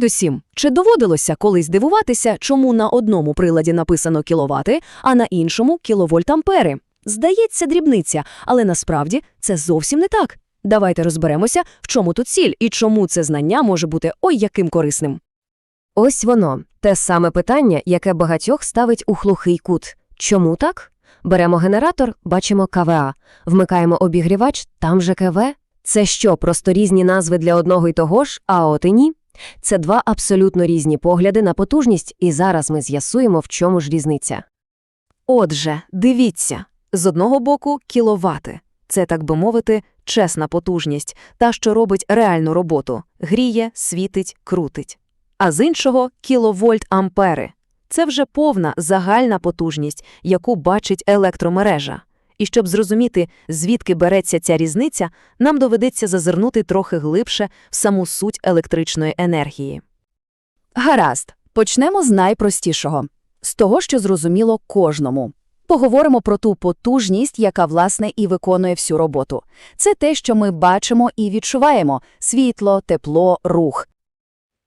Привіт! Чи доводилося колись дивуватися, чому на одному приладі написано кіловати, а на іншому кіловольт-ампери? Здається, дрібниця, але насправді це зовсім не так. Давайте розберемося, в чому тут ціль і чому це знання може бути ой яким корисним. Ось воно, те саме питання, яке багатьох ставить у глухий кут. Чому так? Беремо генератор, бачимо КВА, вмикаємо обігрівач, там же КВ. Це що, просто різні назви для одного й того ж, а от і ні? Це два абсолютно різні погляди на потужність, і зараз ми з'ясуємо, в чому ж різниця. Отже, дивіться, з одного боку кіловати. Це, так би мовити, чесна потужність, та, що робить реальну роботу – гріє, світить, крутить. А з іншого – кіловольт-ампери. Це вже повна загальна потужність, яку бачить електромережа. І щоб зрозуміти, звідки береться ця різниця, нам доведеться зазирнути трохи глибше в саму суть електричної енергії. Гаразд, почнемо з найпростішого – з того, що зрозуміло кожному. Поговоримо про ту потужність, яка, власне, і виконує всю роботу. Це те, що ми бачимо і відчуваємо – світло, тепло, рух.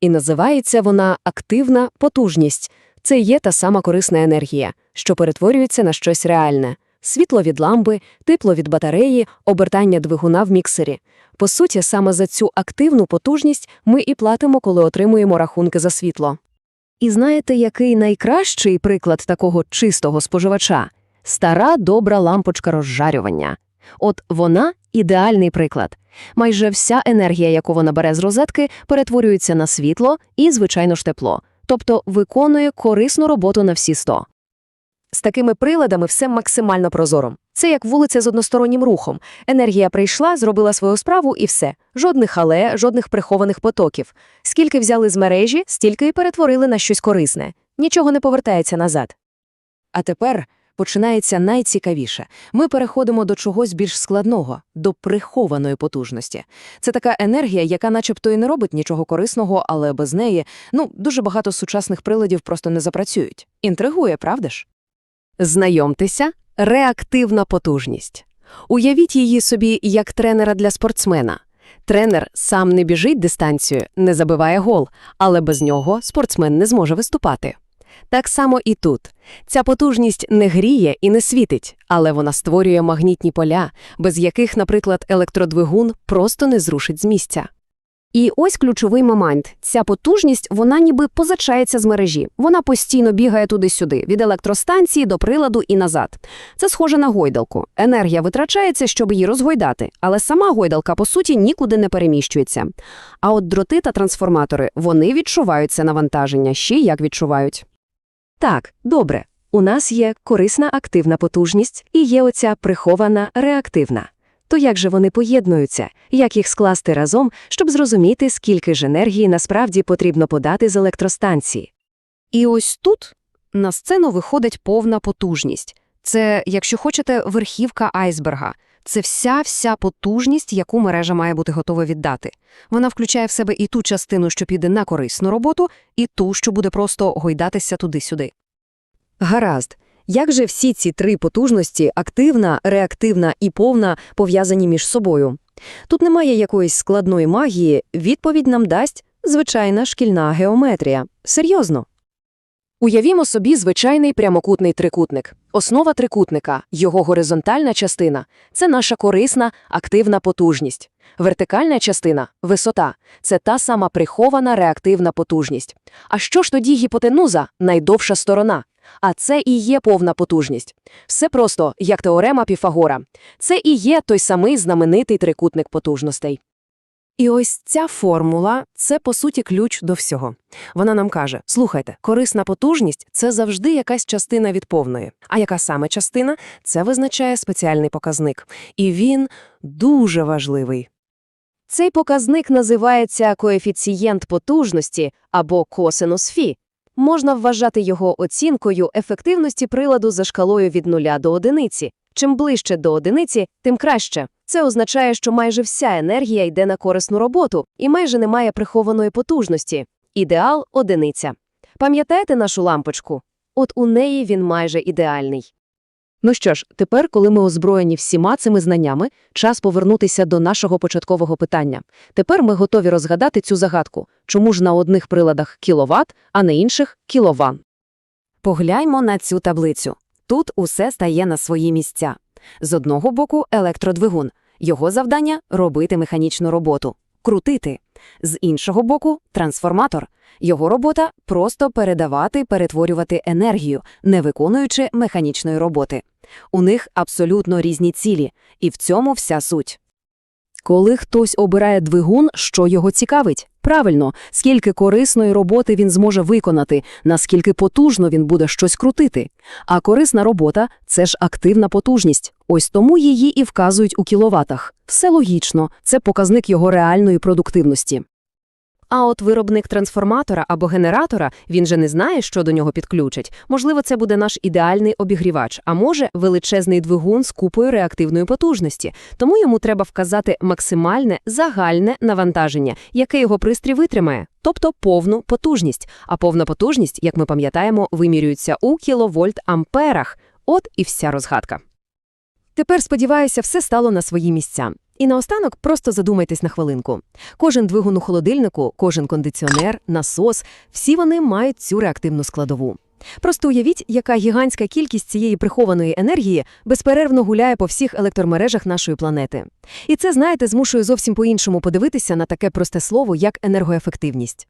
І називається вона активна потужність. Це є та сама корисна енергія, що перетворюється на щось реальне. Світло від лампи, тепло від батареї, обертання двигуна в міксері. По суті, саме за цю активну потужність ми і платимо, коли отримуємо рахунки за світло. І знаєте, який найкращий приклад такого чистого споживача? Стара добра лампочка розжарювання. От вона ідеальний приклад. Майже вся енергія, яку вона бере з розетки, перетворюється на світло і, звичайно ж, тепло, тобто виконує корисну роботу на всі 100. З такими приладами все максимально прозоро. Це як вулиця з одностороннім рухом. Енергія прийшла, зробила свою справу і все. Жодних але, жодних прихованих потоків. Скільки взяли з мережі, стільки і перетворили на щось корисне. Нічого не повертається назад. А тепер починається найцікавіше. Ми переходимо до чогось більш складного, до прихованої потужності. Це така енергія, яка начебто і не робить нічого корисного, але без неї, ну, дуже багато сучасних приладів просто не запрацюють. Інтригує, правда ж? Знайомтеся, реактивна потужність. Уявіть її собі як тренера для спортсмена. Тренер сам не біжить дистанцію, не забиває гол, але без нього спортсмен не зможе виступати. Так само і тут. Ця потужність не гріє і не світить, але вона створює магнітні поля, без яких, наприклад, електродвигун просто не зрушить з місця. І ось ключовий момент. Ця потужність, вона ніби позачається з мережі. Вона постійно бігає туди-сюди, від електростанції до приладу і назад. Це схоже на гойдалку. Енергія витрачається, щоб її розгойдати, але сама гойдалка, по суті, нікуди не переміщується. А от дроти та трансформатори, вони відчувають це навантаження, ще як відчувають. Так, добре. У нас є корисна активна потужність і є оця прихована реактивна. То як же вони поєднуються, як їх скласти разом, щоб зрозуміти, скільки ж енергії насправді потрібно подати з електростанції? І ось тут на сцену виходить повна потужність. Це, якщо хочете, верхівка айсберга. Це вся-вся потужність, яку мережа має бути готова віддати. Вона включає в себе і ту частину, що піде на корисну роботу, і ту, що буде просто гойдатися туди-сюди. Гаразд. Як же всі ці три потужності активна, реактивна і повна пов'язані між собою? Тут немає якоїсь складної магії, відповідь нам дасть звичайна шкільна геометрія. Серйозно. Уявімо собі звичайний прямокутний трикутник. Основа трикутника, його горизонтальна частина це наша корисна, активна потужність. Вертикальна частина висота це та сама прихована реактивна потужність. А що ж тоді гіпотенуза найдовша сторона? А це і є повна потужність. Все просто, як теорема Піфагора. Це і є той самий знаменитий трикутник потужностей. І ось ця формула це, по суті, ключ до всього. Вона нам каже: слухайте, корисна потужність це завжди якась частина від повної. А яка саме частина це визначає спеціальний показник. І він дуже важливий. Цей показник називається коефіцієнт потужності або косинус фі. Можна вважати його оцінкою ефективності приладу за шкалою від нуля до одиниці. Чим ближче до одиниці, тим краще. Це означає, що майже вся енергія йде на корисну роботу і майже немає прихованої потужності. Ідеал – одиниця. Пам'ятаєте нашу лампочку? От у неї він майже ідеальний. Ну що ж, тепер, коли ми озброєні всіма цими знаннями, час повернутися до нашого початкового питання. Тепер ми готові розгадати цю загадку. Чому ж на одних приладах кіловат, а на інших кілован? Погляньмо на цю таблицю. Тут усе стає на свої місця. З одного боку електродвигун. Його завдання – робити механічну роботу, крутити. З іншого боку – трансформатор. Його робота – просто передавати, перетворювати енергію, не виконуючи механічної роботи. У них абсолютно різні цілі, і в цьому вся суть. Коли хтось обирає двигун, що його цікавить? Правильно, скільки корисної роботи він зможе виконати, наскільки потужно він буде щось крутити. А корисна робота – це ж активна потужність. Ось тому її і вказують у кіловатах. Все логічно, це показник його реальної продуктивності. А от виробник трансформатора або генератора, він же не знає, що до нього підключать. Можливо, це буде наш ідеальний обігрівач, а може, величезний двигун з купою реактивної потужності. Тому йому треба вказати максимальне загальне навантаження, яке його пристрій витримає, тобто повну потужність. А повна потужність, як ми пам'ятаємо, вимірюється у кіловольт-амперах. От і вся розгадка. Тепер, сподіваюся, все стало на свої місця. І наостанок просто задумайтесь на хвилинку. Кожен двигун у холодильнику, кожен кондиціонер, насос – всі вони мають цю реактивну складову. Просто уявіть, яка гігантська кількість цієї прихованої енергії безперервно гуляє по всіх електромережах нашої планети. І це, знаєте, змушує зовсім по-іншому подивитися на таке просте слово, як енергоефективність.